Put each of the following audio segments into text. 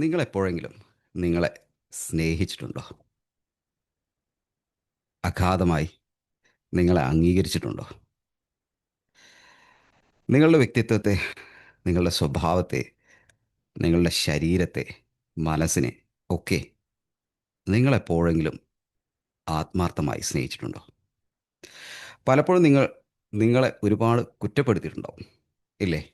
നിങ്ങളെപ്പോഴെങ്കിലും നിങ്ങളെ സ്നേഹിച്ചിട്ടുണ്ടോ? അഗാധമായി നിങ്ങളെ അംഗീകരിച്ചിട്ടുണ്ടോ? നിങ്ങളുടെ വ്യക്തിത്വത്തെ, നിങ്ങളുടെ സ്വഭാവത്തെ, നിങ്ങളുടെ ശരീരത്തെ, മനസ്സിനെ ഒക്കെ നിങ്ങളെപ്പോഴെങ്കിലും ആത്മാർത്ഥമായി സ്നേഹിച്ചിട്ടുണ്ടോ? പലപ്പോഴും നിങ്ങൾ നിങ്ങളെ ഒരുപാട് കുറ്റപ്പെടുത്തിയിട്ടുണ്ടാവും. ഇല്ലേ?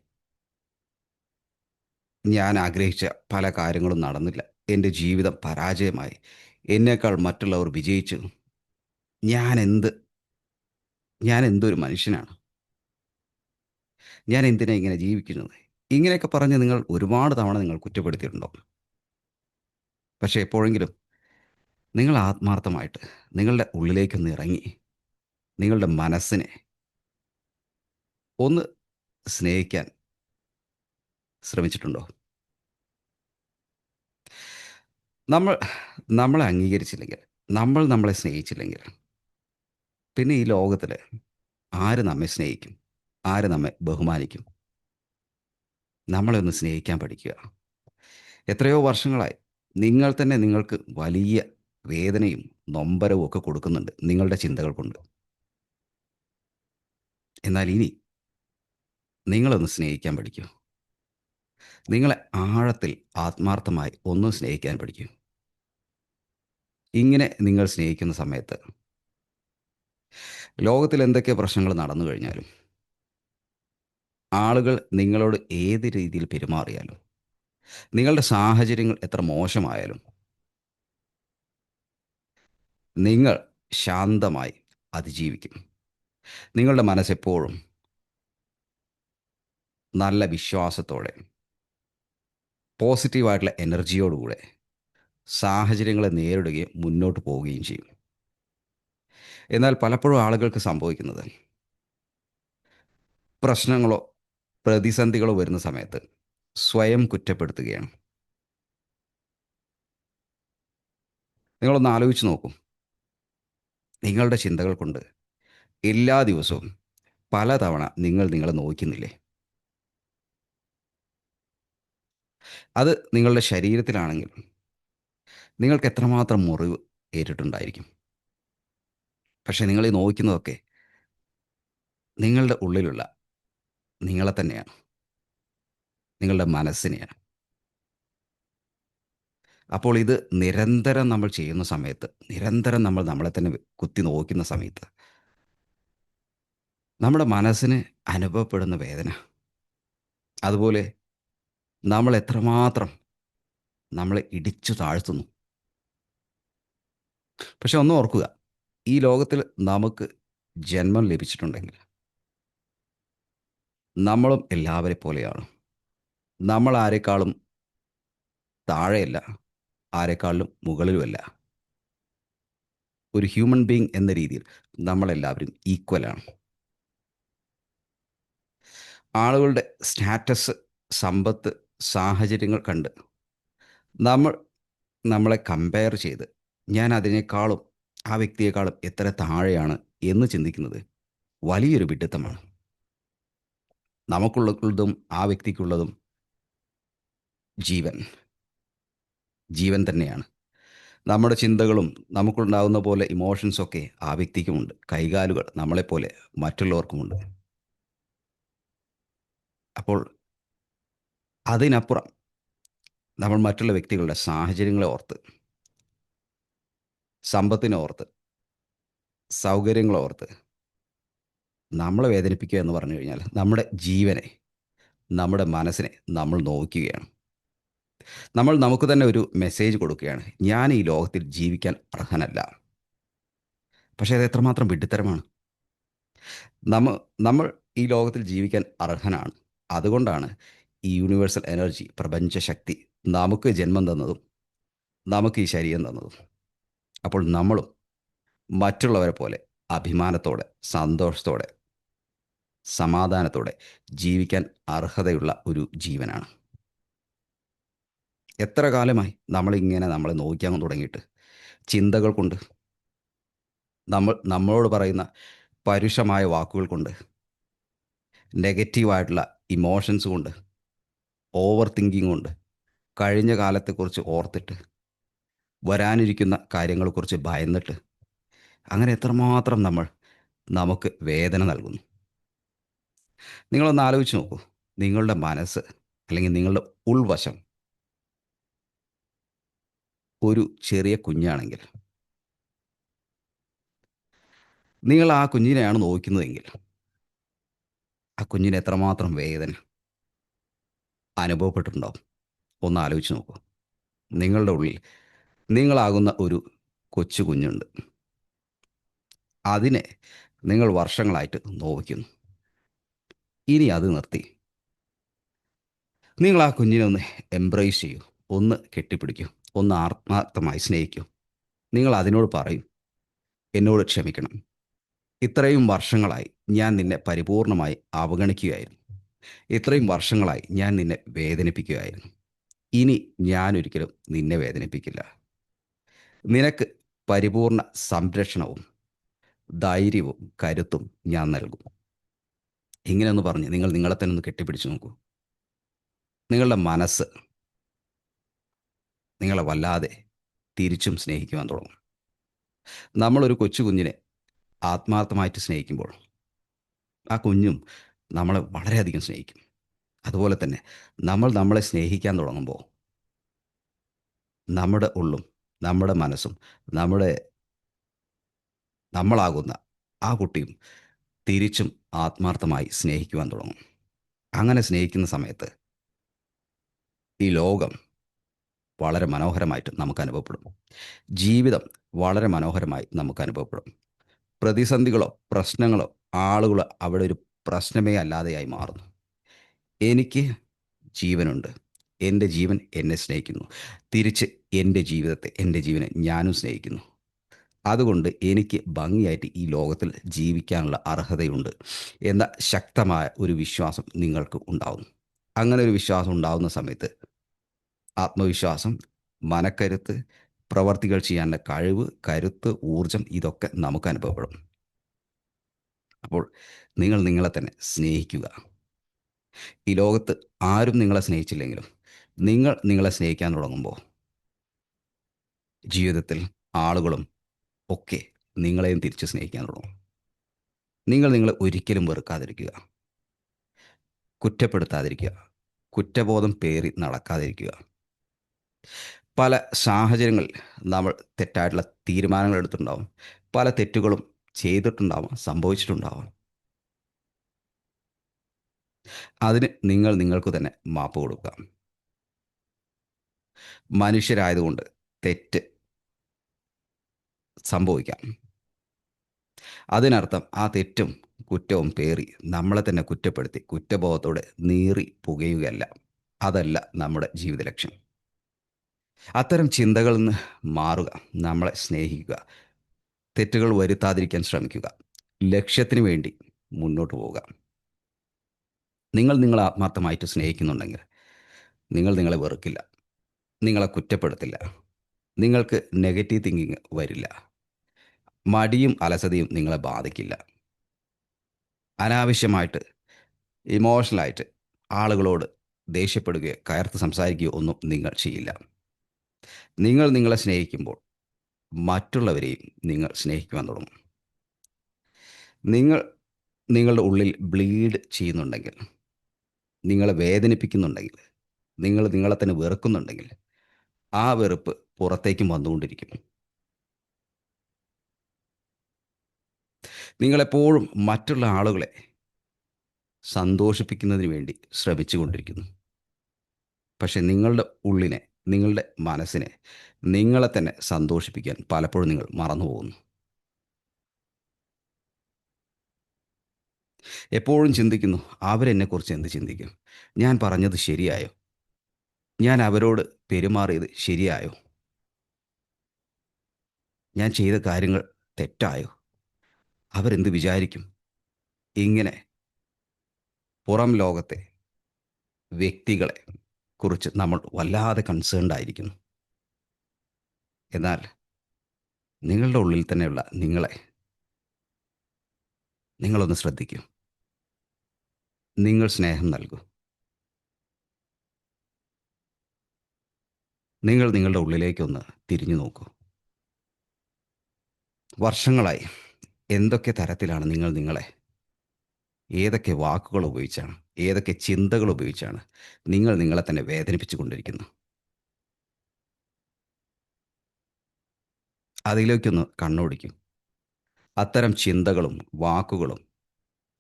ഞാൻ ആഗ്രഹിച്ച പല കാര്യങ്ങളും നടന്നില്ല. എന്റെ ജീവിതം പരാജയമായി. എന്നേക്കാൾ മറ്റുള്ളവർ വിജയിച്ചു. ഞാൻ എന്ത് ഞാൻ എന്തൊരു മനുഷ്യനാണ്? ഞാൻ എന്തിനാ ഇങ്ങനെ ജീവിക്കുന്നത്? ഇങ്ങനെയൊക്കെ പറഞ്ഞ് നിങ്ങൾ ഒരുപാട് തവണ നിങ്ങൾ കുറ്റപ്പെടുത്തിയിട്ടുണ്ടോ പക്ഷേ എപ്പോഴെങ്കിലും നിങ്ങൾ ആത്മാർത്ഥമായിട്ട് നിങ്ങളുടെ ഉള്ളിലേക്കൊന്ന് ഇറങ്ങി നിങ്ങളുടെ മനസ്സിനെ ഒന്ന് സ്നേഹിക്കാൻ ശ്രമിച്ചിട്ടുണ്ടോ? നമ്മൾ നമ്മളെ അംഗീകരിച്ചില്ലെങ്കിൽ, നമ്മൾ നമ്മളെ സ്നേഹിച്ചില്ലെങ്കിൽ പിന്നെ ഈ ലോകത്തിൽ ആര് നമ്മെ സ്നേഹിക്കും? ആര് നമ്മെ ബഹുമാനിക്കും? നമ്മളെ ഒന്ന് സ്നേഹിക്കാൻ പഠിക്കുക. എത്രയോ വർഷങ്ങളായി നിങ്ങൾ തന്നെ നിങ്ങൾക്ക് വലിയ വേദനയും നൊമ്പരവും ഒക്കെ കൊടുക്കുന്നുണ്ട് നിങ്ങളുടെ ചിന്തകൾ കൊണ്ട്. എന്നാൽ ഇനി നിങ്ങളൊന്ന് സ്നേഹിക്കാൻ പഠിക്കൂ. നിങ്ങളെ ആഴത്തിൽ ആത്മാർത്ഥമായി ഒന്നും സ്നേഹിക്കാൻ പഠിക്കൂ. ഇങ്ങനെ നിങ്ങൾ സ്നേഹിക്കുന്ന സമയത്ത് ലോകത്തിൽ എന്തൊക്കെ പ്രശ്നങ്ങൾ നടന്നു കഴിഞ്ഞാലും ആളുകൾ നിങ്ങളോട് ഏത് രീതിയിൽ പെരുമാറിയാലും നിങ്ങളുടെ സാഹചര്യങ്ങൾ എത്ര മോശമായാലും നിങ്ങൾ ശാന്തമായി അതിജീവിക്കും. നിങ്ങളുടെ മനസ്സെപ്പോഴും നല്ല വിശ്വാസത്തോടെ പോസിറ്റീവായിട്ടുള്ള എനർജിയോടുകൂടെ സാഹചര്യങ്ങളെ നേരിടുകയും മുന്നോട്ട് പോവുകയും ചെയ്യും. എന്നാൽ പലപ്പോഴും ആളുകൾക്ക് സംഭവിക്കുന്നത് പ്രശ്നങ്ങളോ പ്രതിസന്ധികളോ വരുന്ന സമയത്ത് സ്വയം കുറ്റപ്പെടുത്തുകയാണ്. നിങ്ങളൊന്ന് ആലോചിച്ച് നോക്കും നിങ്ങളുടെ ചിന്തകൾ കൊണ്ട് എല്ലാ ദിവസവും പലതവണ നിങ്ങൾ നിങ്ങളെ നോക്കുന്നില്ലേ അത് നിങ്ങളുടെ ശരീരത്തിലാണെങ്കിൽ നിങ്ങൾക്ക് എത്രമാത്രം മുറിവ് ഏറ്റിട്ടുണ്ടായിരിക്കും. പക്ഷേ ഈ നോക്കുന്നതൊക്കെ നിങ്ങളുടെ ഉള്ളിലുള്ള നിങ്ങളെ തന്നെയാണ്. നിങ്ങളുടെ മനസ്സിനെയാണ്. അപ്പോൾ ഇത് നിരന്തരം നമ്മൾ ചെയ്യുന്ന സമയത്ത്, നിരന്തരം നമ്മൾ നമ്മളെ തന്നെ കുത്തി നോക്കുന്ന സമയത്ത് നമ്മുടെ മനസ്സിന് അനുഭവപ്പെടുന്ന വേദന അതുപോലെ നമ്മൾ എത്രമാത്രം നമ്മളെ ഇടിച്ചു താഴ്ത്തുന്നു. പക്ഷെ ഒന്ന് ഓർക്കുക. ഈ ലോകത്തിൽ നമുക്ക് ജന്മം ലഭിച്ചിട്ടുണ്ടെങ്കിൽ നമ്മളും എല്ലാവരെ പോലെയാണ്. നമ്മൾ ആരെക്കാളും താഴെയല്ല. ആരെക്കാളിലും മുകളിലുമല്ല. ഒരു ഹ്യൂമൻ ബീങ് എന്ന രീതിയിൽ നമ്മളെല്ലാവരും ഈക്വലാണ്. ആളുകളുടെ സ്റ്റാറ്റസ്, സമ്പത്ത്, സാഹചര്യങ്ങൾ കണ്ട് നമ്മൾ നമ്മളെ കമ്പയർ ചെയ്ത് ഞാൻ അതിനേക്കാളും ആ വ്യക്തിയെക്കാളും എത്ര താഴെയാണ് എന്ന് ചിന്തിക്കുന്നത് വലിയൊരു വിഡിത്തമാണ് നമുക്കുള്ളതും ആ വ്യക്തിക്കുള്ളതും ജീവൻ. ജീവൻ തന്നെയാണ്. നമ്മുടെ ചിന്തകളും നമുക്കുണ്ടാകുന്ന പോലെ ഇമോഷൻസൊക്കെ ആ വ്യക്തിക്കുമുണ്ട്. കൈകാലുകൾ നമ്മളെപ്പോലെ മറ്റുള്ളവർക്കുമുണ്ട്. അപ്പോൾ അതിനപ്പുറം നമ്മൾ മറ്റുള്ള വ്യക്തികളുടെ സാഹചര്യങ്ങളെ ഓർത്ത് സമ്പത്തിനെ സൗകര്യങ്ങളോർത്ത് നമ്മളെ വേദനിപ്പിക്കുക എന്ന് പറഞ്ഞു കഴിഞ്ഞാൽ നമ്മുടെ ജീവനെ, നമ്മുടെ മനസ്സിനെ നമ്മൾ നോക്കുകയാണ് നമ്മൾ നമുക്ക് തന്നെ ഒരു മെസ്സേജ് കൊടുക്കുകയാണ്. ഞാൻ ഈ ലോകത്തിൽ ജീവിക്കാൻ അർഹനല്ല. പക്ഷേ അത് എത്രമാത്രം വിഡ്ഢിത്തരമാണ്. നമ്മ നമ്മൾ ഈ ലോകത്തിൽ ജീവിക്കാൻ അർഹനാണ്. അതുകൊണ്ടാണ് ഈ യൂണിവേഴ്സൽ എനർജി, പ്രപഞ്ച ശക്തി നമുക്ക് ജന്മം തന്നതും നമുക്ക് ഈ ശരീരം തന്നതും. അപ്പോൾ നമ്മളും മറ്റുള്ളവരെ പോലെ അഭിമാനത്തോടെ, സന്തോഷത്തോടെ, സമാധാനത്തോടെ ജീവിക്കാൻ അർഹതയുള്ള ഒരു ജീവനാണ്. എത്ര കാലമായി നമ്മളിങ്ങനെ നമ്മളെ നോക്കിയാൻ തുടങ്ങിയിട്ട്? ചിന്തകൾ കൊണ്ട്. നമ്മൾ നമ്മളോട് പറയുന്ന പരുഷമായ വാക്കുകൾ കൊണ്ട്. നെഗറ്റീവായിട്ടുള്ള ഇമോഷൻസ് കൊണ്ട്. ഓവർ തിങ്കിങ് കൊണ്ട്. കഴിഞ്ഞ കാലത്തെക്കുറിച്ച് ഓർത്തിട്ട് വരാനിരിക്കുന്ന കാര്യങ്ങളെക്കുറിച്ച് ഭയന്നിട്ട് അങ്ങനെ എത്രമാത്രം നമ്മൾ നമുക്ക് വേദന നൽകുന്നു. നിങ്ങളൊന്ന് ആലോചിച്ച് നോക്കൂ. നിങ്ങളുടെ മനസ്സ് അല്ലെങ്കിൽ നിങ്ങളുടെ ഉൾവശം ഒരു ചെറിയ കുഞ്ഞാണെങ്കിൽ നിങ്ങൾ ആ കുഞ്ഞിനെയാണ് നോക്കുന്നതെങ്കിൽ ആ കുഞ്ഞിന് എത്രമാത്രം വേദന അനുഭവപ്പെട്ടിട്ടുണ്ടാവും? ഒന്ന് ആലോചിച്ച് നോക്കൂ. നിങ്ങളുടെ ഉള്ളിൽ നിങ്ങളാകുന്ന ഒരു കൊച്ചു കുഞ്ഞുണ്ട്. അതിനെ നിങ്ങൾ വർഷങ്ങളായിട്ട് നോവിക്കുന്നു. ഇനി അത് നിർത്തി. നിങ്ങൾ ആ കുഞ്ഞിനെ ഒന്ന് എംബ്രേസ് ചെയ്യൂ. ഒന്ന് കെട്ടിപ്പിടിക്കൂ. ഒന്ന് ആത്മാർത്ഥമായി സ്നേഹിക്കൂ. നിങ്ങൾ അതിനോട് പറയൂ എന്നോട് ക്ഷമിക്കണം. ഇത്രയും വർഷങ്ങളായി ഞാൻ നിന്നെ പരിപൂർണമായി അവഗണിക്കുകയായിരുന്നു. ഇത്രയും വർഷങ്ങളായി ഞാൻ നിന്നെ വേദനിപ്പിക്കുകയായിരുന്നു. ഇനി ഞാനൊരിക്കലും നിന്നെ വേദനിപ്പിക്കില്ല. നിനക്ക് പരിപൂർണ സംരക്ഷണവും ധൈര്യവും കരുത്തും ഞാൻ നൽകും. ഇങ്ങനെയൊന്ന് പറഞ്ഞ് നിങ്ങൾ നിങ്ങളെ തന്നെ ഒന്ന് കെട്ടിപ്പിടിച്ച് നോക്കൂ. നിങ്ങളുടെ മനസ്സ് നിങ്ങളെ വല്ലാതെ തിരിച്ചും സ്നേഹിക്കുവാൻ തുടങ്ങും. നമ്മളൊരു കൊച്ചു കുഞ്ഞിനെ ആത്മാർത്ഥമായിട്ട് സ്നേഹിക്കുമ്പോൾ ആ കുഞ്ഞും നമ്മളെ വളരെയധികം സ്നേഹിക്കും. അതുപോലെ തന്നെ നമ്മൾ നമ്മളെ സ്നേഹിക്കാൻ തുടങ്ങുമ്പോൾ നമ്മുടെ ഉള്ളും നമ്മുടെ മനസ്സും നമ്മുടെ നമ്മളാകുന്ന ആ കുട്ടിയും തിരിച്ചും ആത്മാർത്ഥമായി സ്നേഹിക്കുവാൻ തുടങ്ങും. അങ്ങനെ സ്നേഹിക്കുന്ന സമയത്ത് ഈ ലോകം വളരെ മനോഹരമായിട്ട് നമുക്ക് അനുഭവപ്പെടും. ജീവിതം വളരെ മനോഹരമായി നമുക്ക് അനുഭവപ്പെടും. പ്രതിസന്ധികളോ പ്രശ്നങ്ങളോ ആളുകൾ അവിടെ ഒരു പ്രശ്നമേ അല്ലാതെയായി മാറുന്നു. എനിക്ക് ജീവനുണ്ട്. എന്റെ ജീവൻ എന്നെ സ്നേഹിക്കുന്നു. തിരിച്ച് എന്റെ ജീവിതത്തെ എന്റെ ജീവനെ ഞാനും സ്നേഹിക്കുന്നു. അതുകൊണ്ട് എനിക്ക് ഭംഗിയായിട്ട് ഈ ലോകത്തിൽ ജീവിക്കാനുള്ള അർഹതയുണ്ട് എന്ന ശക്തമായ ഒരു വിശ്വാസം നിങ്ങൾക്ക് ഉണ്ടാവുന്നു. അങ്ങനെ ഒരു വിശ്വാസം ഉണ്ടാവുന്ന സമയത്ത് ആത്മവിശ്വാസം മനക്കരുത്ത് പ്രവർത്തികൾ ചെയ്യാനുള്ള കഴിവ് കരുത്ത് ഊർജം ഇതൊക്കെ നമുക്ക് അനുഭവപ്പെടും. അപ്പോൾ നിങ്ങൾ നിങ്ങളെ തന്നെ സ്നേഹിക്കുക. ഈ ലോകത്ത് ആരും നിങ്ങളെ സ്നേഹിച്ചില്ലെങ്കിലും നിങ്ങൾ നിങ്ങളെ സ്നേഹിക്കാൻ തുടങ്ങുമ്പോൾ ജീവിതത്തിൽ ആളുകളും ഒക്കെ നിങ്ങളെയും തിരിച്ച് സ്നേഹിക്കാൻ തുടങ്ങും. നിങ്ങൾ നിങ്ങളെ ഒരിക്കലും വെറുക്കാതിരിക്കുക. കുറ്റപ്പെടുത്താതിരിക്കുക. കുറ്റബോധം പേറി നടക്കാതിരിക്കുക. പല സാഹചര്യങ്ങളിൽ നമ്മൾ തെറ്റായിട്ടുള്ള തീരുമാനങ്ങൾ എടുത്തിട്ടുണ്ടാവും. പല തെറ്റുകളും ചെയ്തിട്ടുണ്ടാവാം സംഭവിച്ചിട്ടുണ്ടാവാം. അതിന് നിങ്ങൾ നിങ്ങൾക്ക് തന്നെ മാപ്പ് കൊടുക്കുക. മനുഷ്യരായതുകൊണ്ട് തെറ്റ് സംഭവിക്കാം. അതിനർത്ഥം ആ തെറ്റും കുറ്റവും പേറി നമ്മളെ തന്നെ കുറ്റപ്പെടുത്തി കുറ്റബോധത്തോടെ നീറി പുകയുകയല്ല. അതല്ല നമ്മുടെ ജീവിത ലക്ഷ്യം അത്തരം ചിന്തകളിൽ നിന്ന് മാറുക നമ്മളെ സ്നേഹിക്കുക തെറ്റുകൾ വരുത്താതിരിക്കാൻ ശ്രമിക്കുക ലക്ഷ്യത്തിന് വേണ്ടി മുന്നോട്ട് പോവുക. നിങ്ങൾ നിങ്ങളെ ആത്മാർത്ഥമായിട്ട് സ്നേഹിക്കുന്നുണ്ടെങ്കിൽ നിങ്ങൾ നിങ്ങളെ വെറുക്കില്ല നിങ്ങളെ കുറ്റപ്പെടുത്തില്ല നിങ്ങൾക്ക് നെഗറ്റീവ് തിങ്കിങ് വരില്ല. മടിയും അലസതയും നിങ്ങളെ ബാധിക്കില്ല. അനാവശ്യമായിട്ട് ഇമോഷണലായിട്ട് ആളുകളോട് ദേഷ്യപ്പെടുകയോ കയർത്ത് സംസാരിക്കുകയോ ഒന്നും നിങ്ങൾ ചെയ്യില്ല. നിങ്ങൾ നിങ്ങളെ സ്നേഹിക്കുമ്പോൾ മറ്റുള്ളവരെയും നിങ്ങൾ സ്നേഹിക്കുവാൻ തുടങ്ങും. നിങ്ങൾ നിങ്ങളുടെ ഉള്ളിൽ ബ്ലീഡ് ചെയ്യുന്നുണ്ടെങ്കിൽ നിങ്ങളെ വേദനിപ്പിക്കുന്നുണ്ടെങ്കിൽ നിങ്ങൾ നിങ്ങളെ തന്നെ വെറുക്കുന്നുണ്ടെങ്കിൽ ആ വെറുപ്പ് പുറത്തേക്കും വന്നുകൊണ്ടിരിക്കും. നിങ്ങളെപ്പോഴും മറ്റുള്ള ആളുകളെ സന്തോഷിപ്പിക്കുന്നതിന് വേണ്ടി ശ്രമിച്ചു കൊണ്ടിരിക്കുന്നു പക്ഷെ നിങ്ങളുടെ ഉള്ളിനെ നിങ്ങളുടെ മനസ്സിനെ നിങ്ങളെ തന്നെ സന്തോഷിപ്പിക്കാൻ പലപ്പോഴും നിങ്ങൾ മറന്നു പോകുന്നു എപ്പോഴും ചിന്തിക്കുന്നു അവരെന്നെക്കുറിച്ച് എന്ത് ചിന്തിക്കും? ഞാൻ പറഞ്ഞത് ശരിയായോ? ഞാൻ അവരോട് പെരുമാറിയത് ശരിയായോ? ഞാൻ ചെയ്ത കാര്യങ്ങൾ തെറ്റായോ? അവരെന്ത് വിചാരിക്കും? ഇങ്ങനെ പുറം ലോകത്തെ വ്യക്തികളെ കുറിച്ച് നമ്മൾ വല്ലാതെ കൺസേൺഡ് ആയിരിക്കുന്നു. എന്നാൽ നിങ്ങളുടെ ഉള്ളിൽ തന്നെയുള്ള നിങ്ങളെ നിങ്ങളൊന്ന് ശ്രദ്ധിക്കൂ. നിങ്ങൾ സ്നേഹം നൽകൂ. നിങ്ങൾ നിങ്ങളുടെ ഉള്ളിലേക്കൊന്ന് തിരിഞ്ഞു നോക്കൂ. വർഷങ്ങളായി എന്തൊക്കെ തരത്തിലാണ് നിങ്ങൾ നിങ്ങളെ? ഏതൊക്കെ വാക്കുകൾ ഉപയോഗിച്ചാണ്? ഏതൊക്കെ ചിന്തകൾ ഉപയോഗിച്ചാണ് നിങ്ങൾ നിങ്ങളെ തന്നെ വേദനിപ്പിച്ചു കൊണ്ടിരിക്കുന്നത് അതിലേക്കൊന്ന് കണ്ണോടിക്കും. അത്തരം ചിന്തകളും വാക്കുകളും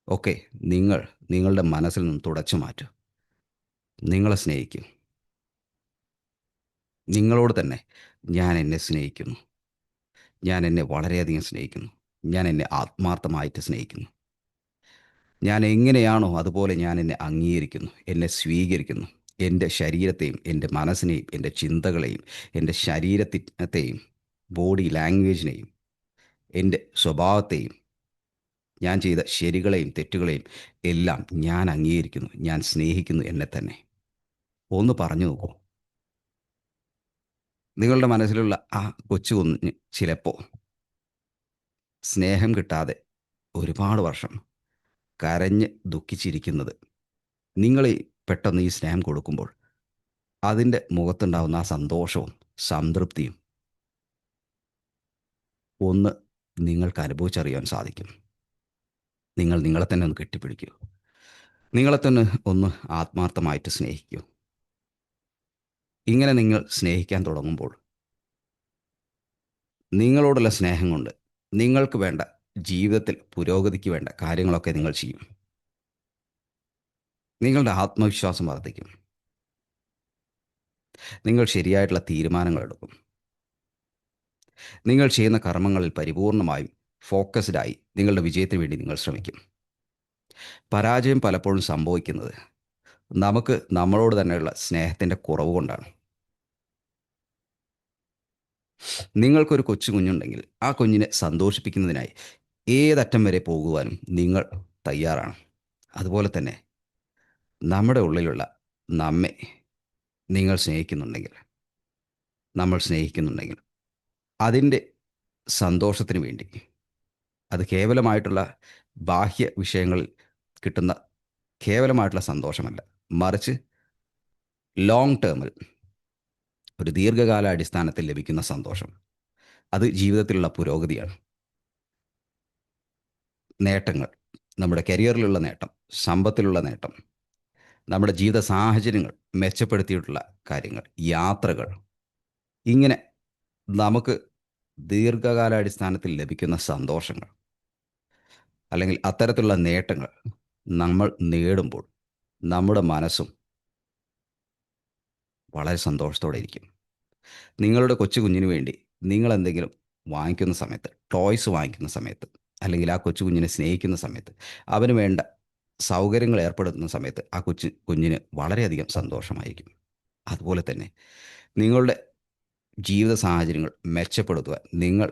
ഒക്കെ നിങ്ങൾ നിങ്ങളുടെ മനസ്സിൽ നിന്ന് തുടച്ചു മാറ്റും. നിങ്ങളെ സ്നേഹിക്കും. നിങ്ങളോട് തന്നെ ഞാൻ എന്നെ സ്നേഹിക്കുന്നു. ഞാൻ എന്നെ വളരെയധികം സ്നേഹിക്കുന്നു. ഞാൻ എന്നെ ആത്മാർത്ഥമായിട്ട് സ്നേഹിക്കുന്നു. ഞാൻ എങ്ങനെയാണോ അതുപോലെ ഞാൻ എന്നെ അംഗീകരിക്കുന്നു. എന്നെ സ്വീകരിക്കുന്നു. എന്റെ ശരീരത്തെയും എന്റെ മനസ്സിനെയും എന്റെ ചിന്തകളെയും എന്റെ ശരീരത്തിനത്തെയും ബോഡി ലാംഗ്വേജിനെയും എന്റെ സ്വഭാവത്തെയും ഞാൻ ചെയ്ത ശരികളെയും തെറ്റുകളെയും എല്ലാം ഞാൻ അംഗീകരിക്കുന്നു. ഞാൻ സ്നേഹിക്കുന്നു എന്നെ തന്നെ. ഒന്ന് പറഞ്ഞു നോക്കൂ. നിങ്ങളുടെ മനസ്സിലുള്ള ആ കൊച്ചു കുഞ്ഞ് ചിലപ്പോൾ സ്നേഹം കിട്ടാതെ ഒരുപാട് വർഷം കരഞ്ഞ് ദുഃഖിച്ചിരിക്കുന്നത്. നിങ്ങൾ പെട്ടെന്ന് ഈ സ്നേഹം കൊടുക്കുമ്പോൾ അതിന്റെ മുഖത്തുണ്ടാവുന്ന ആ സന്തോഷവും സംതൃപ്തിയും ഒന്ന് നിങ്ങൾക്ക് അനുഭവിച്ചറിയാൻ സാധിക്കും. നിങ്ങൾ നിങ്ങളെ തന്നെ ഒന്ന് കെട്ടിപ്പിടിക്കൂ. നിങ്ങളെ തന്നെ ഒന്ന് ആത്മാർത്ഥമായിട്ട് സ്നേഹിക്കൂ. ഇങ്ങനെ നിങ്ങൾ സ്നേഹിക്കാൻ തുടങ്ങുമ്പോൾ നിങ്ങളോടുള്ള സ്നേഹം കൊണ്ട് നിങ്ങൾക്ക് വേണ്ട ജീവിതത്തിൽ പുരോഗതിക്ക് വേണ്ട കാര്യങ്ങളൊക്കെ നിങ്ങൾ ചെയ്യും. നിങ്ങളുടെ ആത്മവിശ്വാസം വർദ്ധിക്കും. നിങ്ങൾ ശരിയായിട്ടുള്ള തീരുമാനങ്ങൾ എടുക്കും. നിങ്ങൾ ചെയ്യുന്ന കർമ്മങ്ങളിൽ പരിപൂർണമായും ഫോക്കസ്ഡായി നിങ്ങളുടെ വിജയത്തിന് വേണ്ടി നിങ്ങൾ ശ്രമിക്കും. പരാജയം പലപ്പോഴും സംഭവിക്കുന്നത് നമുക്ക് നമ്മളോട് തന്നെയുള്ള സ്നേഹത്തിന്റെ കുറവ് കൊണ്ടാണ് നിങ്ങൾക്കൊരു കൊച്ചു കുഞ്ഞുണ്ടെങ്കിൽ ആ കുഞ്ഞിനെ സന്തോഷിപ്പിക്കുന്നതിനായി ഏതറ്റം വരെ പോകുവാനും നിങ്ങൾ തയ്യാറാണ്. അതുപോലെ തന്നെ നമ്മുടെ ഉള്ളിലുള്ള നമ്മെ നിങ്ങൾ സ്നേഹിക്കുന്നുണ്ടെങ്കിൽ നമ്മൾ സ്നേഹിക്കുന്നുണ്ടെങ്കിൽ അതിന്റെ സന്തോഷത്തിന് വേണ്ടി അത് കേവലമായിട്ടുള്ള ബാഹ്യ വിഷയങ്ങളിൽ കിട്ടുന്ന കേവലമായിട്ടുള്ള സന്തോഷമല്ല. മറിച്ച് ലോങ് ടേമിൽ ഒരു ദീർഘകാല അടിസ്ഥാനത്തിൽ ലഭിക്കുന്ന സന്തോഷം. അത് ജീവിതത്തിലുള്ള പുരോഗതിയാണ്. നേട്ടങ്ങൾ. നമ്മുടെ കരിയറിലുള്ള നേട്ടം സമ്പത്തിലുള്ള നേട്ടം നമ്മുടെ ജീവിത സാഹചര്യങ്ങൾ മെച്ചപ്പെടുത്തിയിട്ടുള്ള കാര്യങ്ങൾ യാത്രകൾ. ഇങ്ങനെ നമുക്ക് ദീർഘകാലാടിസ്ഥാനത്തിൽ ലഭിക്കുന്ന സന്തോഷങ്ങൾ അല്ലെങ്കിൽ അത്തരത്തിലുള്ള നേട്ടങ്ങൾ നമ്മൾ നേടുമ്പോൾ നമ്മുടെ മനസ്സും വളരെ സന്തോഷത്തോടെ ഇരിക്കും നിങ്ങളുടെ കൊച്ചു കുഞ്ഞിന് വേണ്ടി നിങ്ങൾ എന്തെങ്കിലും വാങ്ങിക്കുന്ന സമയത്ത് ടോയ്സ് വാങ്ങിക്കുന്ന സമയത്ത് അല്ലെങ്കിൽ ആ കൊച്ചു കുഞ്ഞിനെ സ്നേഹിക്കുന്ന സമയത്ത് അവന് വേണ്ട സൗകര്യങ്ങൾ ഏർപ്പെടുത്തുന്ന സമയത്ത് ആ കൊച്ചു കുഞ്ഞിന് വളരെയധികം സന്തോഷമായിരിക്കും. അതുപോലെ തന്നെ നിങ്ങളുടെ ജീവിത സാഹചര്യങ്ങൾ മെച്ചപ്പെടുത്തുക നിങ്ങൾ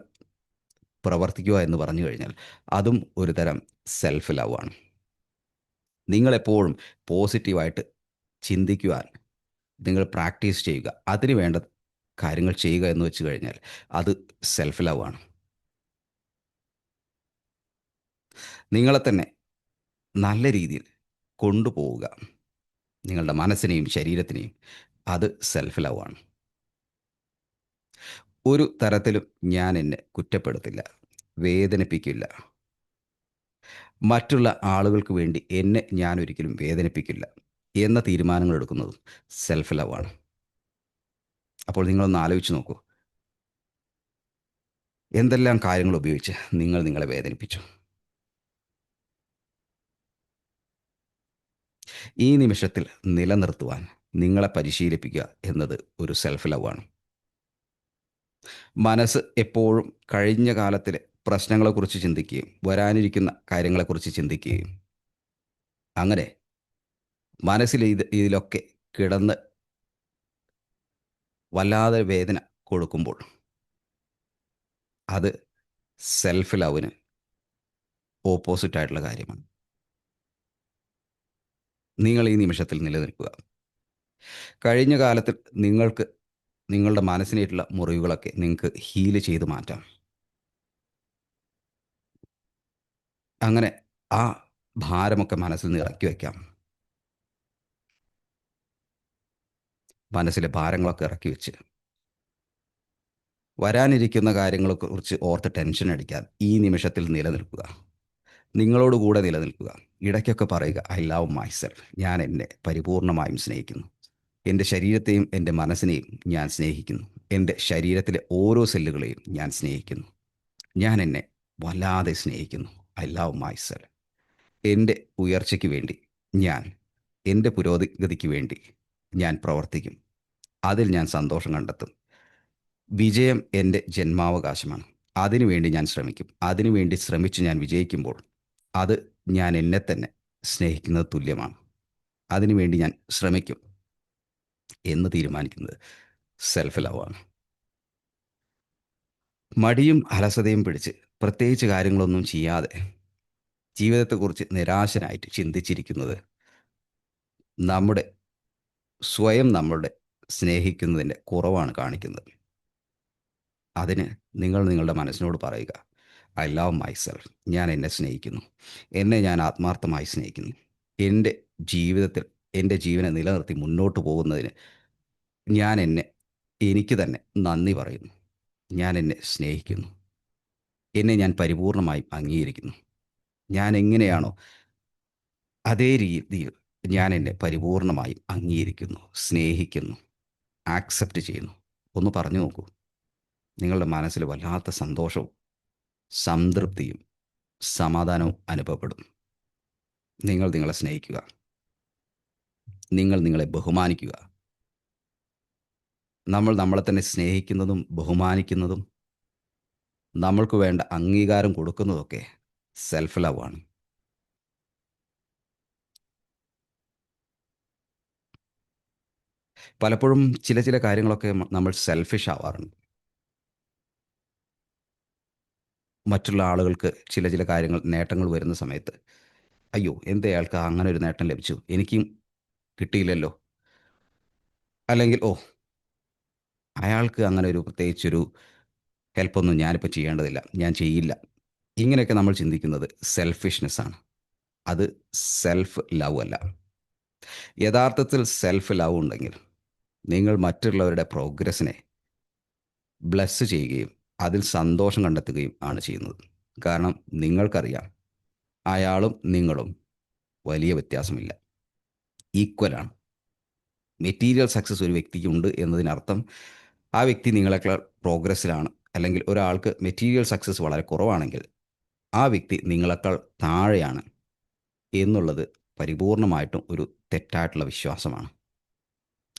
പ്രവർത്തിക്കുക എന്ന് പറഞ്ഞു കഴിഞ്ഞാൽ അതും ഒരു തരം സെൽഫ് ലവ് ആണ്. നിങ്ങളെപ്പോഴും പോസിറ്റീവായിട്ട് ചിന്തിക്കുവാൻ നിങ്ങൾ പ്രാക്ടീസ് ചെയ്യുക. അതിന് വേണ്ട കാര്യങ്ങൾ ചെയ്യുക എന്ന് വെച്ച് കഴിഞ്ഞാൽ അത് സെൽഫ് ലവ് ആണ്. നിങ്ങളെ തന്നെ നല്ല രീതിയിൽ കൊണ്ടുപോവുക. നിങ്ങളുടെ മനസ്സിനെയും ശരീരത്തിനെയും അത് സെൽഫ് ലവ് ആണ്. ഒരു തരത്തിലും ഞാൻ എന്നെ കുറ്റപ്പെടുത്തില്ല വേദനിപ്പിക്കില്ല. മറ്റുള്ള ആളുകൾക്ക് വേണ്ടി എന്നെ ഞാൻ ഒരിക്കലും വേദനിപ്പിക്കില്ല. എന്ന തീരുമാനങ്ങൾ എടുക്കുന്നതും സെൽഫ് ലവാണ് അപ്പോൾ നിങ്ങളൊന്ന് ആലോചിച്ച് നോക്കൂ. എന്തെല്ലാം കാര്യങ്ങൾ ഉപയോഗിച്ച് നിങ്ങൾ നിങ്ങളെ വേദനിപ്പിച്ചു? ഈ നിമിഷത്തിൽ നിലനിർത്തുവാൻ നിങ്ങളെ പരിശീലിപ്പിക്കുക എന്നത് ഒരു സെൽഫ് ലവാണ് മനസ്സ് എപ്പോഴും കഴിഞ്ഞ കാലത്തിലെ പ്രശ്നങ്ങളെക്കുറിച്ച് ചിന്തിക്കുകയും വരാനിരിക്കുന്ന കാര്യങ്ങളെക്കുറിച്ച് ചിന്തിക്കുകയും. അങ്ങനെ മനസ്സിൽ ഇത് ഇതിലൊക്കെ കിടന്ന് വല്ലാതെ വേദന കൊടുക്കുമ്പോൾ അത് സെൽഫ് ലവിന് ഓപ്പോസിറ്റ് ആയിട്ടുള്ള കാര്യമാണ്. നിങ്ങൾ ഈ നിമിഷത്തിൽ നിലനിൽക്കുക. കഴിഞ്ഞ കാലത്തിൽ നിങ്ങൾക്ക് നിങ്ങളുടെ മനസ്സിനായിട്ടുള്ള മുറിവുകളൊക്കെ നിങ്ങൾക്ക് ഹീൽ ചെയ്ത് മാറ്റാം. അങ്ങനെ ആ ഭാരമൊക്കെ മനസ്സിൽ നിന്ന് ഇറക്കി വയ്ക്കാം. മനസ്സിലെ ഭാരങ്ങളൊക്കെ ഇറക്കി വെച്ച്. വരാനിരിക്കുന്ന കാര്യങ്ങളെ കുറിച്ച് ഓർത്ത് ടെൻഷൻ അടിക്കാതെ ഈ നിമിഷത്തിൽ നിലനിൽക്കുക. നിങ്ങളോട് കൂടെ നിലനിൽക്കുക. ഇടയ്ക്കൊക്കെ പറയുക ഐ ലവ് മൈ സെൽഫ് ഞാൻ എന്നെ പരിപൂർണമായും സ്നേഹിക്കുന്നു. എന്റെ ശരീരത്തെയും എന്റെ മനസ്സിനെയും ഞാൻ സ്നേഹിക്കുന്നു. എന്റെ ശരീരത്തിലെ ഓരോ സെല്ലുകളെയും ഞാൻ സ്നേഹിക്കുന്നു. ഞാൻ എന്നെ വല്ലാതെ സ്നേഹിക്കുന്നു. ഐ ലവ് മൈ സെൽഫ് എന്റെ ഉയർച്ചയ്ക്ക് വേണ്ടി ഞാൻ എന്റെ പുരോഗതിക്ക് വേണ്ടി ഞാൻ പ്രവർത്തിക്കും. അതിൽ ഞാൻ സന്തോഷം കണ്ടെത്തും. വിജയം എന്റെ ജന്മാവകാശമാണ്. അതിനുവേണ്ടി ഞാൻ ശ്രമിക്കും. അതിനുവേണ്ടി ശ്രമിച്ച് ഞാൻ വിജയിക്കുമ്പോൾ അത് ഞാൻ എന്നെ തന്നെ സ്നേഹിക്കുന്നത് തുല്യമാണ്. അതിനുവേണ്ടി ഞാൻ ശ്രമിക്കും എന്ന് തീരുമാനിക്കുന്നത് സെൽഫ് ലവാണ് മടിയും അലസതയും പിടിച്ച് പ്രത്യേകിച്ച് കാര്യങ്ങളൊന്നും ചെയ്യാതെ ജീവിതത്തെക്കുറിച്ച് നിരാശനായിട്ട് ചിന്തിച്ചിരിക്കുന്നത് നമ്മുടെ സ്വയം നമ്മളുടെ സ്നേഹിക്കുന്നതിന്റെ കുറവാണ് കാണിക്കുന്നത്. അതിന് നിങ്ങൾ നിങ്ങളുടെ മനസ്സിനോട് പറയുക ഐ ലവ് മൈ സെൽഫ് ഞാൻ എന്നെ സ്നേഹിക്കുന്നു. എന്നെ ഞാൻ ആത്മാർത്ഥമായി സ്നേഹിക്കുന്നു. എന്റെ ജീവിതത്തിൽ എന്റെ ജീവനെ നിലനിർത്തി മുന്നോട്ട് പോകുന്നതിന് ഞാൻ എന്നെ എനിക്ക് തന്നെ നന്ദി പറയുന്നു. ഞാൻ എന്നെ സ്നേഹിക്കുന്നു. എന്നെ ഞാൻ പരിപൂർണമായും അംഗീകരിക്കുന്നു. ഞാൻ എങ്ങനെയാണോ അതേ രീതിയിൽ ഞാൻ എന്നെ പരിപൂർണമായും അംഗീകരിക്കുന്നു സ്നേഹിക്കുന്നു. ആക്സെപ്റ്റ് ചെയ്യുന്നു. ഒന്ന് പറഞ്ഞു നോക്കൂ. നിങ്ങളുടെ മനസ്സിൽ വല്ലാത്ത സന്തോഷവും സംതൃപ്തിയും സമാധാനവും അനുഭവപ്പെടും നിങ്ങൾ നിങ്ങളെ സ്നേഹിക്കുക. നിങ്ങൾ നിങ്ങളെ ബഹുമാനിക്കുക. നമ്മൾ നമ്മളെ തന്നെ സ്നേഹിക്കുന്നതും ബഹുമാനിക്കുന്നതും നമ്മൾക്ക് വേണ്ട അംഗീകാരം കൊടുക്കുന്നതൊക്കെ സെൽഫ് ലവ് ആണ്. പലപ്പോഴും ചില ചില കാര്യങ്ങളൊക്കെ നമ്മൾ സെൽഫിഷ് ആവാറുണ്ട്. മറ്റുള്ള ആളുകൾക്ക് ചില ചില കാര്യങ്ങൾ നേട്ടങ്ങൾ വരുന്ന സമയത്ത് അയ്യോ എന്ത് അയാൾക്ക് അങ്ങനെ ഒരു നേട്ടം ലഭിച്ചു? എനിക്കും കിട്ടിയില്ലല്ലോ. അല്ലെങ്കിൽ ഓ അയാൾക്ക് അങ്ങനെ ഒരു പ്രത്യേകിച്ചൊരു ഹെൽപ്പൊന്നും ഞാനിപ്പോൾ ചെയ്യേണ്ടതില്ല. ഞാൻ ചെയ്യില്ല. ഇങ്ങനെയൊക്കെ നമ്മൾ ചിന്തിക്കുന്നത് സെൽഫിഷ്നെസ് ആണ്. അത് സെൽഫ് ലവ് അല്ല. യഥാർത്ഥത്തിൽ സെൽഫ് ലവ് ഉണ്ടെങ്കിൽ നിങ്ങൾ മറ്റുള്ളവരുടെ പ്രോഗ്രസ്സിനെ ബ്ലസ് ചെയ്യുകയും അതിൽ സന്തോഷം കണ്ടെത്തുകയും ആണ് ചെയ്യുന്നത്. കാരണം നിങ്ങൾക്കറിയാം അയാളും നിങ്ങളും വലിയ വ്യത്യാസമില്ല. ഈക്വലാണ് മെറ്റീരിയൽ സക്സസ് ഒരു വ്യക്തിക്കുണ്ട് എന്നതിനർത്ഥം ആ വ്യക്തി നിങ്ങളെക്കാൾ പ്രോഗ്രസ്സിലാണ് അല്ലെങ്കിൽ ഒരാൾക്ക് മെറ്റീരിയൽ സക്സസ് വളരെ കുറവാണെങ്കിൽ ആ വ്യക്തി നിങ്ങളെക്കാൾ താഴെയാണ് എന്നുള്ളത് പരിപൂർണമായിട്ടും ഒരു തെറ്റായിട്ടുള്ള വിശ്വാസമാണ്.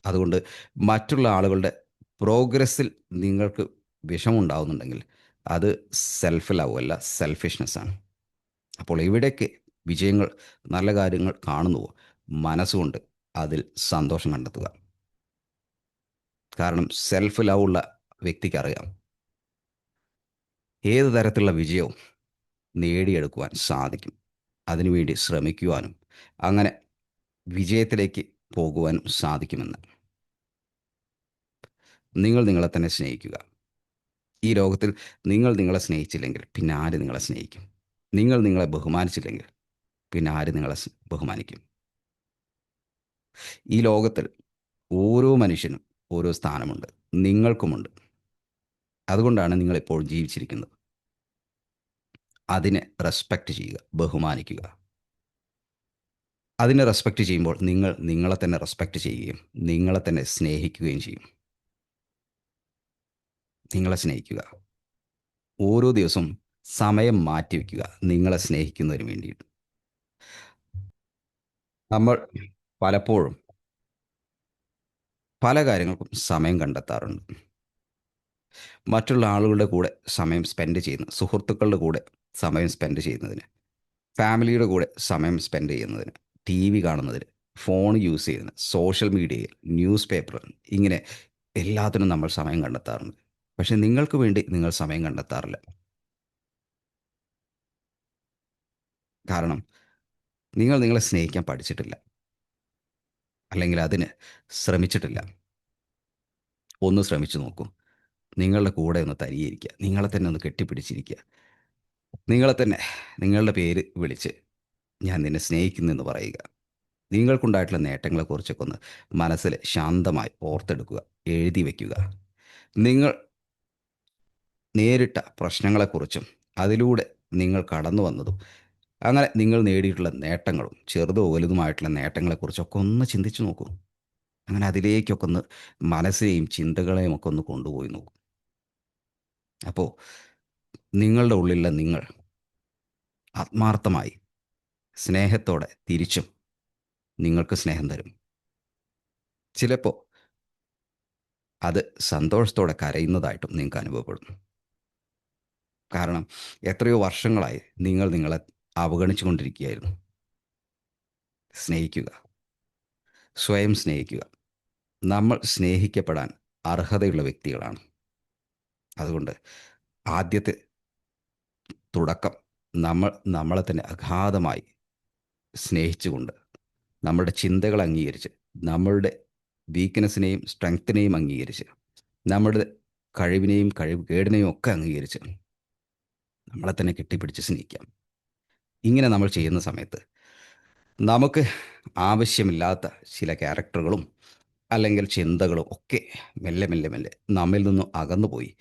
അതുകൊണ്ട് മറ്റുള്ള ആളുകളുടെ പ്രോഗ്രസ്സിൽ നിങ്ങൾക്ക് വിഷമുണ്ടാവുന്നുണ്ടെങ്കിൽ അത് സെൽഫ് ലവ് അല്ല സെൽഫിഷ്നെസ് ആണ് അപ്പോൾ ഇവിടെയൊക്കെ വിജയങ്ങൾ നല്ല കാര്യങ്ങൾ കാണുന്നുവോ മനസ്സുകൊണ്ട് അതിൽ സന്തോഷം കണ്ടെത്തുക. കാരണം സെൽഫ് ലവ് ഉള്ള വ്യക്തിക്ക് അറിയാം. ഏത് തരത്തിലുള്ള വിജയവും നേടിയെടുക്കുവാൻ സാധിക്കും. അതിനുവേണ്ടി ശ്രമിക്കുവാനും അങ്ങനെ വിജയത്തിലേക്ക് പോകുവാനും സാധിക്കുമെന്ന്. നിങ്ങൾ നിങ്ങളെ തന്നെ സ്നേഹിക്കുക. ഈ ലോകത്തിൽ നിങ്ങൾ നിങ്ങളെ സ്നേഹിച്ചില്ലെങ്കിൽ പിന്നെ ആര് നിങ്ങളെ സ്നേഹിക്കും? നിങ്ങൾ നിങ്ങളെ ബഹുമാനിച്ചില്ലെങ്കിൽ പിന്നെ ആര് നിങ്ങളെ ബഹുമാനിക്കും? ഈ ലോകത്തിൽ ഓരോ മനുഷ്യനും ഓരോ സ്ഥാനമുണ്ട്. നിങ്ങൾക്കുമുണ്ട്. അതുകൊണ്ടാണ് നിങ്ങൾ ജീവിച്ചിരിക്കുന്നത്. അതിനെ റെസ്പെക്റ്റ് ചെയ്യുക ബഹുമാനിക്കുക. അതിനെ റെസ്പെക്റ്റ് ചെയ്യുമ്പോൾ നിങ്ങൾ നിങ്ങളെ തന്നെ റെസ്പെക്റ്റ് ചെയ്യുകയും നിങ്ങളെ തന്നെ സ്നേഹിക്കുകയും ചെയ്യും. നിങ്ങളെ സ്നേഹിക്കുക. ഓരോ ദിവസവും സമയം മാറ്റി മാറ്റിവെക്കുക നിങ്ങളെ സ്നേഹിക്കുന്നതിന് വേണ്ടിയിട്ട്. നമ്മൾ പലപ്പോഴും പല കാര്യങ്ങൾക്കും സമയം കണ്ടെത്താറുണ്ട്. മറ്റുള്ള ആളുകളുടെ കൂടെ സമയം സ്പെൻഡ് ചെയ്യുന്ന സുഹൃത്തുക്കളുടെ കൂടെ സമയം സ്പെൻഡ് ചെയ്യുന്നതിന് ഫാമിലിയുടെ കൂടെ സമയം സ്പെൻഡ് ചെയ്യുന്നതിന് ടി വി കാണുന്നതിന് ഫോൺ യൂസ് ചെയ്യുന്നതിന് സോഷ്യൽ മീഡിയയിൽ ന്യൂസ് പേപ്പർ ഇങ്ങനെ എല്ലാത്തിനും നമ്മൾ സമയം കണ്ടെത്താറുണ്ട്. പക്ഷെ നിങ്ങൾക്ക് വേണ്ടി നിങ്ങൾ സമയം കണ്ടെത്താറില്ല. കാരണം നിങ്ങൾ നിങ്ങളെ സ്നേഹിക്കാൻ പഠിച്ചിട്ടില്ല. അല്ലെങ്കിൽ അതിന് ശ്രമിച്ചിട്ടില്ല. ഒന്ന് ശ്രമിച്ചു നോക്കൂ. നിങ്ങളുടെ കൂടെ ഒന്ന് തനിയിരിക്കുക നിങ്ങളെ തന്നെ ഒന്ന് കെട്ടിപ്പിടിച്ചിരിക്കുക. നിങ്ങളെ തന്നെ നിങ്ങളുടെ പേര് വിളിച്ച് ഞാൻ നിന്നെ സ്നേഹിക്കുന്നു എന്ന് പറയുക. നിങ്ങൾക്കുണ്ടായിട്ടുള്ള നേട്ടങ്ങളെക്കുറിച്ചൊക്കെ ഒന്ന് മനസ്സിൽ ശാന്തമായി ഓർത്തെടുക്കുക. എഴുതി വയ്ക്കുക. നിങ്ങൾ നേരിട്ട പ്രശ്നങ്ങളെക്കുറിച്ചും അതിലൂടെ നിങ്ങൾ കടന്നു വന്നതും അങ്ങനെ നിങ്ങൾ നേടിയിട്ടുള്ള നേട്ടങ്ങളും ചെറുതോ വലുതുമായിട്ടുള്ള നേട്ടങ്ങളെക്കുറിച്ചൊക്കെ ഒന്ന് ചിന്തിച്ചു നോക്കൂ. അങ്ങനെ അതിലേക്കൊക്കെ ഒന്ന് മനസ്സിനെയും ചിന്തകളെയും ഒക്കെ ഒന്ന് കൊണ്ടുപോയി നോക്കൂ. അപ്പോൾ നിങ്ങളുടെ ഉള്ളിലെ നിങ്ങൾ ആത്മാർത്ഥമായി സ്നേഹത്തോടെ തിരിച്ചും നിങ്ങൾക്ക് സ്നേഹം തരും. ചിലപ്പോൾ അത് സന്തോഷത്തോടെ കരയുന്നതായിട്ടും നിങ്ങൾക്ക് അനുഭവപ്പെടും കാരണം എത്രയോ വർഷങ്ങളായി നിങ്ങൾ നിങ്ങളെ അവഗണിച്ചുകൊണ്ടിരിക്കുകയായിരുന്നു. സ്നേഹിക്കുക. സ്വയം സ്നേഹിക്കുക. നമ്മൾ സ്നേഹിക്കപ്പെടാൻ അർഹതയുള്ള വ്യക്തികളാണ്. അതുകൊണ്ട് ആദ്യത്തെ തുടക്കം നമ്മൾ നമ്മളെ തന്നെ അഗാധമായി സ്നേഹിച്ചുകൊണ്ട് നമ്മുടെ ചിന്തകൾ അംഗീകരിച്ച് നമ്മളുടെ വീക്ക്നെസ്സിനെയും സ്ട്രെങ്ത്തിനെയും അംഗീകരിച്ച് നമ്മുടെ കഴിവിനെയും കഴിവ് കേടിനെയും ഒക്കെ അംഗീകരിച്ച് നമ്മളെ തന്നെ കെട്ടിപ്പിടിച്ച് സ്നേഹിക്കാം. ഇങ്ങനെ നമ്മൾ ചെയ്യുന്ന സമയത്ത് നമുക്ക് ആവശ്യമില്ലാത്ത ചില ക്യാരക്ടറുകളും അല്ലെങ്കിൽ ചിന്തകളും ഒക്കെ മെല്ലെ മെല്ലെ മെല്ലെ നമ്മിൽ നിന്നും അകന്നുപോയി.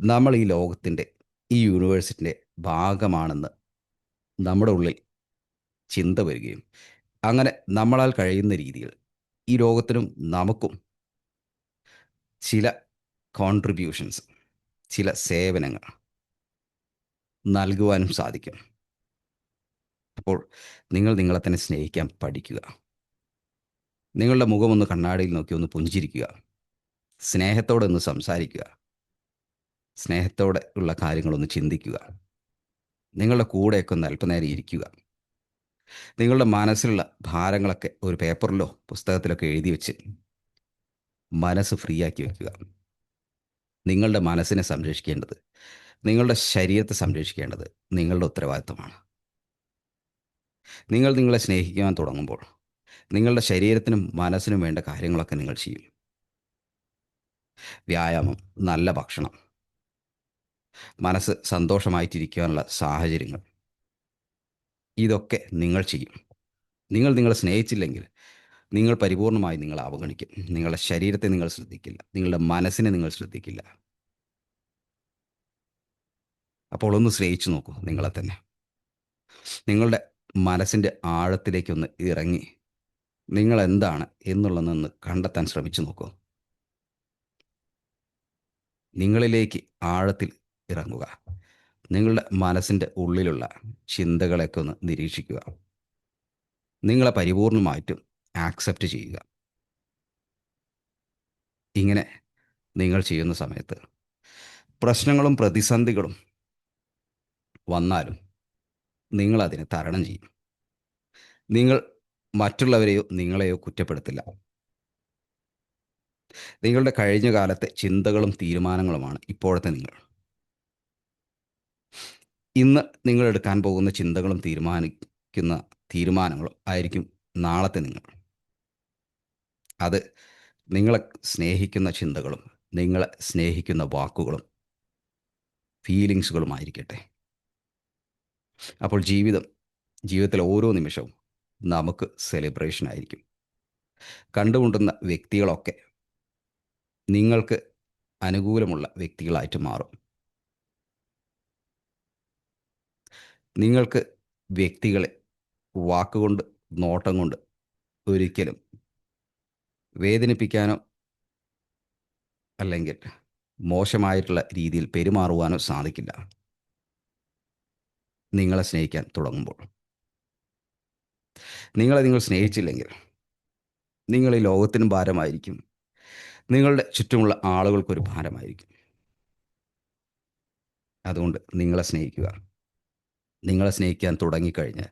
നമ്മൾ ഈ ലോകത്തിന്റെ ഈ യൂണിവേഴ്സിന്റെ ഭാഗമാണെന്ന് നമ്മുടെ ഉള്ളിൽ ചിന്ത വരികയും അങ്ങനെ നമ്മളാൽ കഴിയുന്ന രീതിയിൽ ഈ ലോകത്തിനും നമുക്കും ചില കോൺട്രിബ്യൂഷൻസ് ചില സേവനങ്ങൾ നൽകുവാനും സാധിക്കും. അപ്പോൾ നിങ്ങൾ നിങ്ങളെ തന്നെ സ്നേഹിക്കാൻ പഠിക്കുക. നിങ്ങളുടെ മുഖം ഒന്ന് കണ്ണാടിയിൽ നോക്കി ഒന്ന് പുഞ്ചിരിക്കുക. സ്നേഹത്തോടെ ഒന്ന് സംസാരിക്കുക. സ്നേഹത്തോടെ ഉള്ള കാര്യങ്ങളൊന്ന് ചിന്തിക്കുക. നിങ്ങളുടെ കൂടെയൊക്കെ ഒന്ന് അല്പനേരം ഇരിക്കുക. നിങ്ങളുടെ മനസ്സിലുള്ള ഭാരങ്ങളൊക്കെ ഒരു പേപ്പറിലോ പുസ്തകത്തിലൊക്കെ എഴുതി വെച്ച് മനസ്സ് ഫ്രീ ആക്കി വെക്കുക. നിങ്ങളുടെ മനസ്സിനെ സംരക്ഷിക്കേണ്ടത് നിങ്ങളുടെ ശരീരത്തെ സംരക്ഷിക്കേണ്ടത് നിങ്ങളുടെ ഉത്തരവാദിത്തമാണ് നിങ്ങൾ നിങ്ങളെ സ്നേഹിക്കാൻ തുടങ്ങുമ്പോൾ നിങ്ങളുടെ ശരീരത്തിനും മനസ്സിനും വേണ്ട കാര്യങ്ങളൊക്കെ നിങ്ങൾ ചെയ്യും. വ്യായാമം നല്ല ഭക്ഷണം മനസ്സ് സന്തോഷമായിട്ടിരിക്കാനുള്ള സാഹചര്യങ്ങൾ ഇതൊക്കെ നിങ്ങൾ ചെയ്യും. നിങ്ങൾ നിങ്ങളെ സ്നേഹിച്ചില്ലെങ്കിൽ നിങ്ങൾ പരിപൂർണമായി നിങ്ങൾ അവഗണിക്കും. നിങ്ങളുടെ ശരീരത്തെ നിങ്ങൾ ശ്രദ്ധിക്കില്ല. നിങ്ങളുടെ മനസ്സിനെ നിങ്ങൾ ശ്രദ്ധിക്കില്ല. അപ്പോൾ ഒന്ന് സ്നേഹിച്ചു നോക്കൂ നിങ്ങളെ തന്നെ. നിങ്ങളുടെ മനസ്സിന്റെ ആഴത്തിലേക്കൊന്ന് ഇറങ്ങി നിങ്ങൾ എന്താണ് എന്നുള്ളതെന്ന് കണ്ടെത്താൻ ശ്രമിച്ചു നോക്കൂ. നിങ്ങളിലേക്ക് ആഴത്തിൽ ഇറങ്ങുക. നിങ്ങളുടെ മനസ്സിന്റെ ഉള്ളിലുള്ള ചിന്തകളെയൊക്കെ ഒന്ന് നിരീക്ഷിക്കുക. നിങ്ങളെ പരിപൂർണമായിട്ടും ആക്സെപ്റ്റ് ചെയ്യുക. ഇങ്ങനെ നിങ്ങൾ ചെയ്യുന്ന സമയത്ത് പ്രശ്നങ്ങളും പ്രതിസന്ധികളും വന്നാലും നിങ്ങൾ അതിനെ തരണം ചെയ്യും. നിങ്ങൾ മറ്റുള്ളവരെയോ നിങ്ങളെയോ കുറ്റപ്പെടുത്തില്ല. നിങ്ങളുടെ കഴിഞ്ഞ കാലത്തെ ചിന്തകളും തീരുമാനങ്ങളുമാണ് ഇപ്പോഴത്തെ നിങ്ങൾ. ഇന്ന് നിങ്ങൾ എടുക്കാൻ പോകുന്ന ചിന്തകളും തീരുമാനിക്കുന്ന തീരുമാനങ്ങളും ആയിരിക്കും നാളത്തെ നിങ്ങൾ. അത് നിങ്ങളെ സ്നേഹിക്കുന്ന ചിന്തകളും നിങ്ങളെ സ്നേഹിക്കുന്ന വാക്കുകളും ഫീലിങ്സുകളുമായിരിക്കട്ടെ അപ്പോൾ ജീവിതം ജീവിതത്തിലെ ഓരോ നിമിഷവും നമുക്ക് സെലിബ്രേഷൻ ആയിരിക്കും. കണ്ടുമുട്ടുന്ന വ്യക്തികളൊക്കെ നിങ്ങൾക്ക് അനുകൂലമുള്ള വ്യക്തികളായിട്ട് മാറും. നിങ്ങൾക്ക് വ്യക്തികളെ വാക്കുകൊണ്ട് നോട്ടം കൊണ്ട് ഒരിക്കലും വേദനിപ്പിക്കാനോ അല്ലെങ്കിൽ മോശമായിട്ടുള്ള രീതിയിൽ പെരുമാറുവാനോ സാധിക്കില്ല. നിങ്ങളെ സ്നേഹിക്കാൻ തുടങ്ങുമ്പോൾ. നിങ്ങളെ നിങ്ങൾ സ്നേഹിച്ചില്ലെങ്കിൽ നിങ്ങൾ ഈ ലോകത്തിനും ഭാരമായിരിക്കും. നിങ്ങളുടെ ചുറ്റുമുള്ള ആളുകൾക്കൊരു ഭാരമായിരിക്കും. അതുകൊണ്ട് നിങ്ങളെ സ്നേഹിക്കുക. നിങ്ങളെ സ്നേഹിക്കാൻ തുടങ്ങിക്കഴിഞ്ഞ്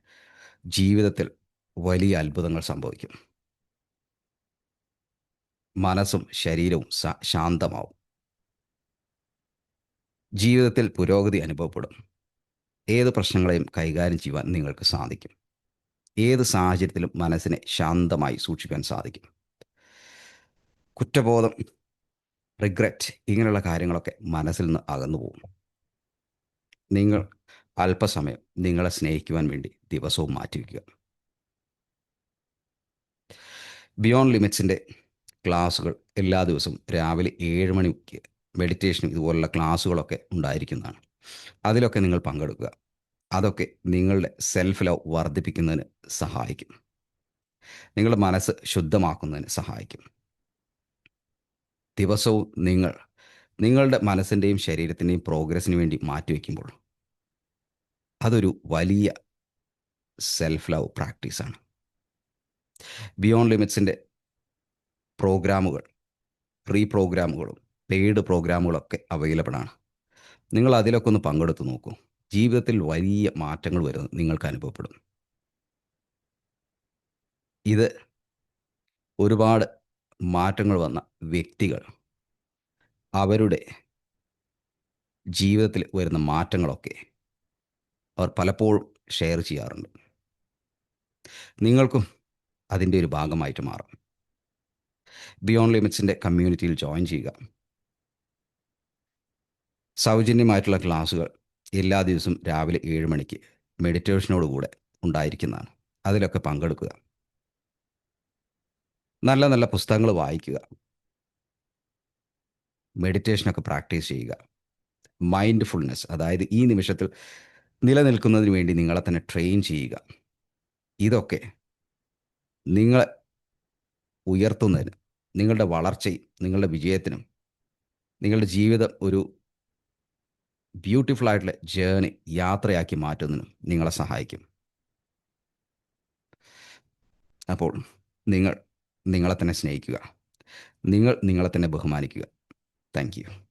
ജീവിതത്തിൽ വലിയ അത്ഭുതങ്ങൾ സംഭവിക്കും. മനസ്സും ശരീരവും ശാന്തമാവും. ജീവിതത്തിൽ പുരോഗതി അനുഭവപ്പെടും. ഏത് പ്രശ്നങ്ങളെയും കൈകാര്യം ചെയ്യുവാൻ നിങ്ങൾക്ക് സാധിക്കും. ഏത് സാഹചര്യത്തിലും മനസ്സിനെ ശാന്തമായി സൂക്ഷിക്കാൻ സാധിക്കും. കുറ്റബോധം റിഗ്രറ്റ് ഇങ്ങനെയുള്ള കാര്യങ്ങളൊക്കെ മനസ്സിൽ നിന്ന് അകന്നു പോകും. നിങ്ങൾ അല്പസമയം നിങ്ങളെ സ്നേഹിക്കുവാൻ വേണ്ടി ദിവസവും മാറ്റിവെക്കുക. ബിയോണ്ട് ലിമിറ്റ്സിന്റെ ക്ലാസ്സുകൾ എല്ലാ ദിവസവും രാവിലെ ഏഴ് മണിക്ക് മെഡിറ്റേഷനും ഇതുപോലുള്ള ക്ലാസ്സുകളൊക്കെ ഉണ്ടായിരിക്കുന്നതാണ്. അതിലൊക്കെ നിങ്ങൾ പങ്കെടുക്കുക. അതൊക്കെ നിങ്ങളുടെ സെൽഫ് ലവ് വർദ്ധിപ്പിക്കുന്നതിന് സഹായിക്കും. നിങ്ങളുടെ മനസ്സ് ശുദ്ധമാക്കുന്നതിന് സഹായിക്കും. ദിവസവും നിങ്ങൾ നിങ്ങളുടെ മനസ്സിന്റെയും ശരീരത്തിന്റെയും പ്രോഗ്രസ്സിന് വേണ്ടി മാറ്റിവെക്കുമ്പോൾ അതൊരു വലിയ സെൽഫ് ലവ് പ്രാക്ടീസാണ് ബിയോണ്ട് ലിമിറ്റ്സിന്റെ പ്രോഗ്രാമുകൾ പ്രീ പ്രോഗ്രാമുകളും പെയ്ഡ് പ്രോഗ്രാമുകളൊക്കെ അവൈലബിൾ ആണ്. നിങ്ങൾ അതിലൊക്കെ ഒന്ന് പങ്കെടുത്ത് നോക്കൂ. ജീവിതത്തിൽ വലിയ മാറ്റങ്ങൾ വരുന്നത് നിങ്ങൾക്ക് അനുഭവപ്പെടും. ഇത് ഒരുപാട് മാറ്റങ്ങൾ വന്ന വ്യക്തികൾ അവരുടെ ജീവിതത്തിൽ വരുന്ന മാറ്റങ്ങളൊക്കെ അവർ പലപ്പോഴും ഷെയർ ചെയ്യാറുണ്ട്. നിങ്ങൾക്കും അതിന്റെ ഒരു ഭാഗമായിട്ട് മാറും. ബിയോൺ ലിമിറ്റ്സിന്റെ കമ്മ്യൂണിറ്റിയിൽ ജോയിൻ ചെയ്യുക. സൗജന്യമായിട്ടുള്ള ക്ലാസ്സുകൾ എല്ലാ ദിവസവും രാവിലെ ഏഴ് മണിക്ക് മെഡിറ്റേഷനോട് കൂടെ ഉണ്ടായിരിക്കുന്നതാണ്. അതിലൊക്കെ പങ്കെടുക്കുക. നല്ല നല്ല പുസ്തകങ്ങൾ വായിക്കുക. മെഡിറ്റേഷനൊക്കെ പ്രാക്ടീസ് ചെയ്യുക. മൈൻഡ് ഫുൾനെസ് അതായത് ഈ നിമിഷത്തിൽ നിലനിൽക്കുന്നതിന് വേണ്ടി നിങ്ങളെ തന്നെ ട്രെയിൻ ചെയ്യുക. ഇതൊക്കെ നിങ്ങളെ ഉയർത്തുന്നതിന് നിങ്ങളുടെ വളർച്ചയും നിങ്ങളുടെ വിജയത്തിനും നിങ്ങളുടെ ജീവിതം ഒരു ബ്യൂട്ടിഫുൾ ആയിട്ടുള്ള ജേണി യാത്രയാക്കി മാറ്റുന്നതിനും നിങ്ങളെ സഹായിക്കും. അപ്പോൾ നിങ്ങൾ നിങ്ങളെ തന്നെ സ്നേഹിക്കുക. നിങ്ങൾ നിങ്ങളെ തന്നെ ബഹുമാനിക്കുക. താങ്ക്